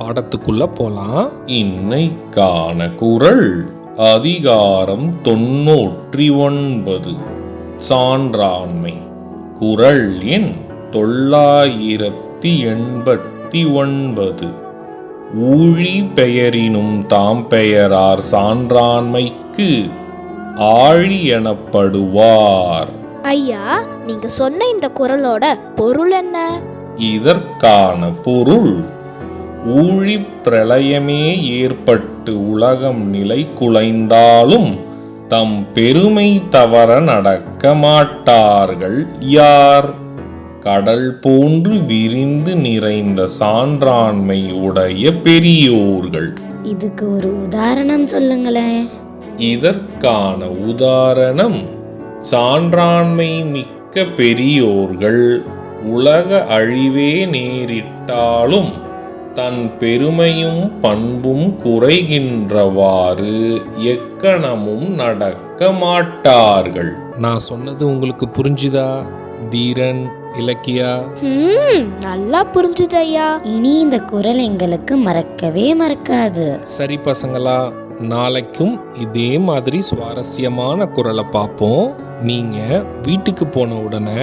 பாடத்துக்குள்ள போலாம். இன்னைக்கான குரல் அதிகாரம் தொன்னூற்றி ஒன்பது. சான்றாண்மை குரல் எண் தொள்ளாயிரத்தி எண்பத்தி ஒன்பது. ஊழி பெயரினும் தாம் பெயரார் சான்றாண்மைக்கு ஆழி எனப்படுவார். ஐயா நீங்க சொன்ன இந்த குரலோட பொருள் என்ன? இதற்கான பொருள் ஊழி பிரளயமே ஏற்பட்டு உலகம் நிலை குலைந்தாலும் தம் பெருமை தவற நடக்க மாட்டார்கள் யார்? கடல் போன்று விரிந்து நிறைந்த சான்றாண்மை உடைய பெரியோர்கள். இதுக்கு ஒரு உதாரணம் சொல்லுங்களேன். இதற்கான உதாரணம் சான்றாண்மை மிக்க பெரியோர்கள் உலக அழிவே நேரிட்டாலும் தன் பெருமையும் பண்பும் குறைகின்றவாறு எக்கணமும் நடக்க மாட்டார்கள். நான் சொன்னது உங்களுக்கு புரிஞ்சுதா தீரன் இலக்கியா? ம் நல்லா புரிஞ்சுது ஐயா இனி இந்த குரல் எங்களுக்கு மறக்கவே மறக்காது. சரி பசங்களா நாளைக்கும் இதே மாதிரி சுவாரஸ்யமான குரலை பார்ப்போம். நீங்க வீட்டுக்கு போன உடனே